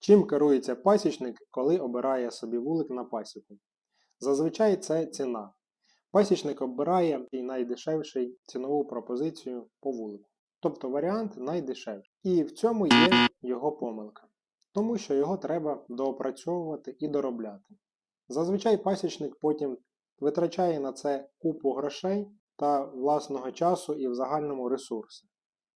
Чим керується пасічник, коли обирає собі вулик на пасіку? Зазвичай це ціна. Пасічник обирає і найдешевший цінову пропозицію по вулику. Тобто варіант найдешевший. І в цьому є його помилка. Тому що його треба доопрацьовувати і доробляти. Зазвичай пасічник потім витрачає на це купу грошей та власного часу і в загальному ресурси.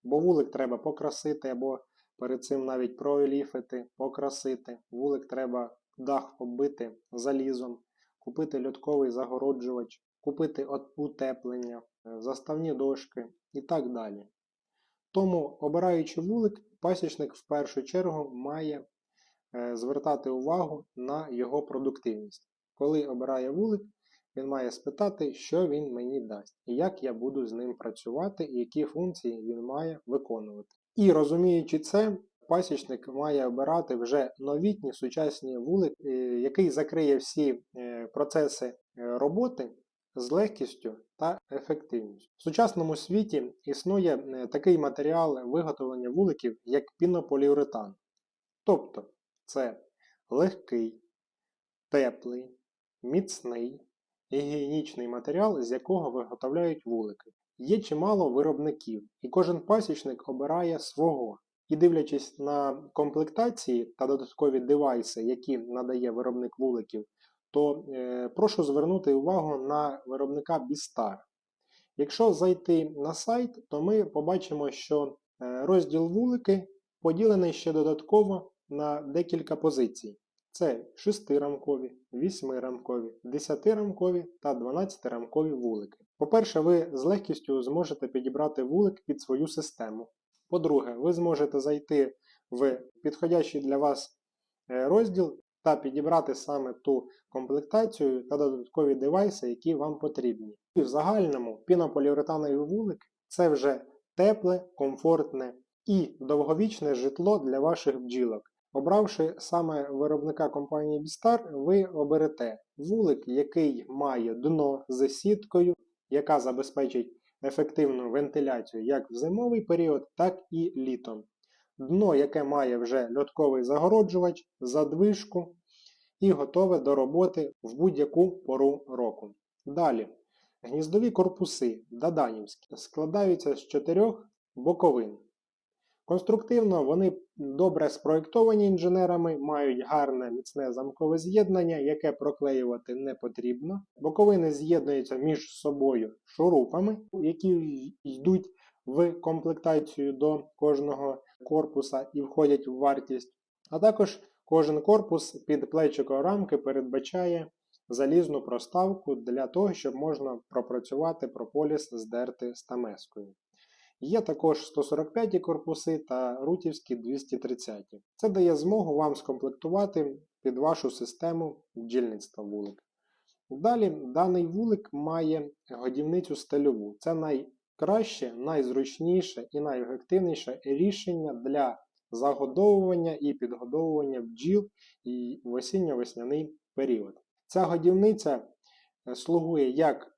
Бо вулик треба покрасити або перед цим навіть проеліфити, покрасити. Вулик треба дах оббити залізом, купити льотковий загороджувач, купити утеплення, е, заставні дошки і так далі. Тому, обираючи вулик, пасічник в першу чергу має е, звертати увагу на його продуктивність. Коли обирає вулик, він має спитати, що він мені дасть, і як я буду з ним працювати, і які функції він має виконувати. І розуміючи це, пасічник має обирати вже новітній сучасний вулик, е, який закриє всі е, процеси е, роботи з легкістю та ефективністю. В сучасному світі існує такий матеріал виготовлення вуликів, як пінополіуретан. Тобто це легкий, теплий, міцний гігієнічний матеріал, з якого виготовляють вулики. Є чимало виробників, і кожен пасічник обирає свого. І дивлячись на комплектації та додаткові девайси, які надає виробник вуликів, то е, прошу звернути увагу на виробника Bistar. Якщо зайти на сайт, то ми побачимо, що е, розділ вулики поділений ще додатково на декілька позицій. Це 6-рамкові, 8-рамкові, 10-рамкові та 12-рамкові вулики. По-перше, ви з легкістю зможете підібрати вулик під свою систему. По-друге, ви зможете зайти в підходящий для вас е, розділ та підібрати саме ту комплектацію та додаткові девайси, які вам потрібні. І в загальному пінополіуретановий вулик це вже тепле, комфортне і довговічне житло для ваших бджілок. Обравши саме виробника компанії Bistar, ви оберете вулик, який має дно з сіткою, яка забезпечить ефективну вентиляцію як в зимовий період, так і літом. Дно, яке має вже льотковий загороджувач, задвижку і готове до роботи в будь-яку пору року. Далі. Гніздові корпуси даданівські складаються з чотирьох боковин. Конструктивно вони добре спроєктовані інженерами, мають гарне міцне замкове з'єднання, яке проклеювати не потрібно. Боковини з'єднуються між собою шурупами, які йдуть в комплектацію до кожного корпуса і входять в вартість. А також кожен корпус під плечико рамки передбачає залізну проставку для того, щоб можна пропрацювати прополіс здерти стамескою. Є також 145 корпуси та рутівські 230. Це дає змогу вам скомплектувати під вашу систему бджільництва вулик. Далі даний вулик має годівницю стильову. Це найкраще, найзручніше і найефективніше рішення для загодовування і підгодовування бджіл і в осінньо-весняний період. Ця годівниця е, слугує як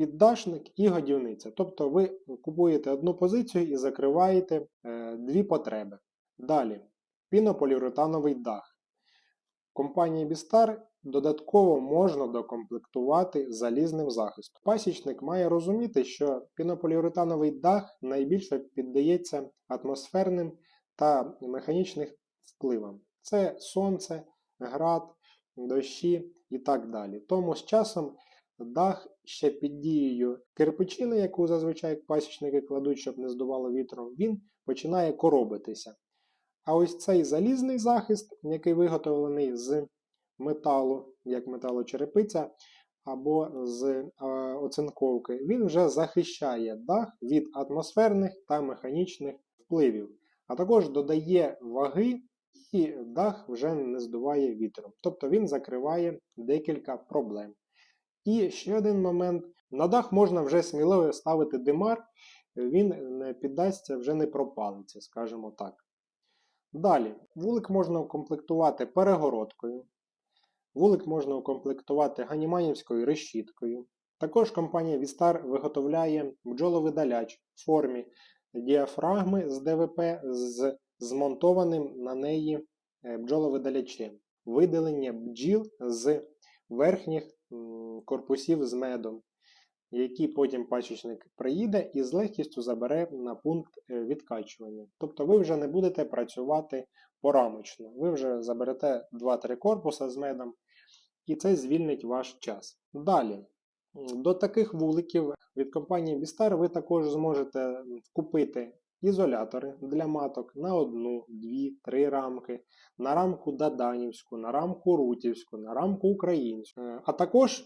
піддашник і годівниця. Тобто ви купуєте одну позицію і закриваєте е, дві потреби. Далі, пінополіуретановий дах. Компанії Bistar додатково можна докомплектувати залізним захистом. Пасічник має розуміти, що пінополіуретановий дах найбільше піддається атмосферним та механічним впливам. Це сонце, град, дощі і так далі. Тому з часом дах ще під дією кирпичини, яку зазвичай пасічники кладуть, щоб не здувало вітром, він починає коробитися. А ось цей залізний захист, який виготовлений з металу, як металочерепиця, або з е, оцинковки, він вже захищає дах від атмосферних та механічних впливів, а також додає ваги, і дах вже не здуває вітром. Тобто він закриває декілька проблем. І ще один момент: на дах можна вже сміливо ставити димар, він не піддасться, вже не пропалиться, скажімо так. Далі, вулик можна укомплектувати перегородкою. Вулик можна укомплектувати ганіманівською решіткою. Також компанія Vistar виготовляє бджоловидаляч в формі діафрагми з ДВП з змонтованим на неї е, бджоловидалячем, видалення бджіл з верхніх корпусів з медом, які потім пасічник приїде і з легкістю забере на пункт е, відкачування. Тобто ви вже не будете працювати порамочно, ви вже заберете 2-3 корпуса з медом, і це звільнить ваш час. Далі. До таких вуликів від компанії Бістар ви також зможете купити ізолятори для маток на одну, дві, три рамки, на рамку Даданівську, на рамку Рутівську, на рамку Українську. Е, А також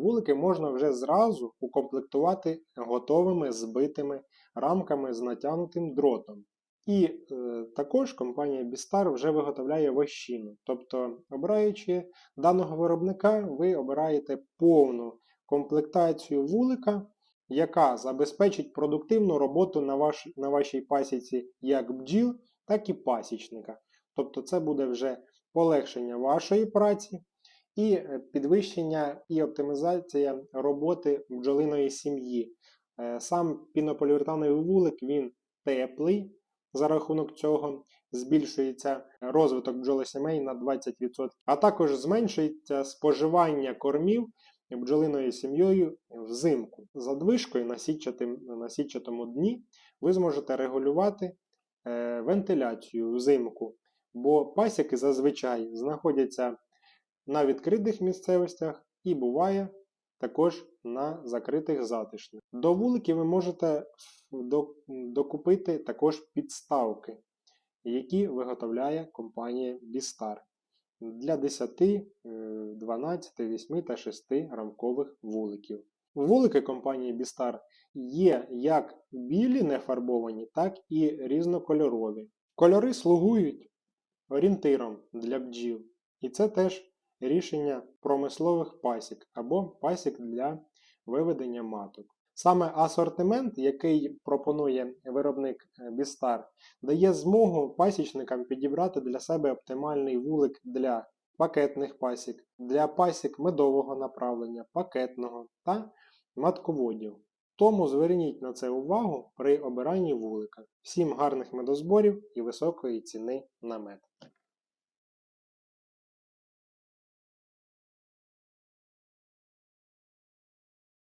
вулики можна вже зразу укомплектувати готовими збитими рамками з натягнутим дротом. І е, також компанія Бістар вже виготовляє вощину. Тобто, обираючи даного виробника, ви обираєте повну комплектацію вулика, яка забезпечить продуктивну роботу на, ваш, на вашій пасіці як бджіл, так і пасічника. Тобто це буде вже полегшення вашої праці і е, підвищення і оптимізація роботи бджолиної сім'ї. Е, Сам пінополіуретановий вулик він теплий, за рахунок цього збільшується розвиток бджолосімей на 20%, а також зменшується споживання кормів бджолиною сім'єю взимку. Задвижкою на, сітчатим, на сітчатому дні ви зможете регулювати е, вентиляцію взимку, бо пасіки зазвичай знаходяться на відкритих місцевостях і буває також на закритих затишних. До вуликів ви можете докупити також підставки, які виготовляє компанія Бістар для 10, е, 12, 8 та 6 рамкових вуликів. Вулики компанії Бістар є як білі нефарбовані, так і різнокольорові. Кольори слугують орієнтиром для бджіл, і це теж рішення промислових пасік або пасік для виведення маток. Саме асортимент, який пропонує виробник е, Бістар, дає змогу пасічникам підібрати для себе оптимальний вулик для пакетних пасік, для пасік медового направлення, пакетного та матководів. Тому зверніть на це увагу при обиранні вулика. Всім гарних медозборів і високої ціни на мед.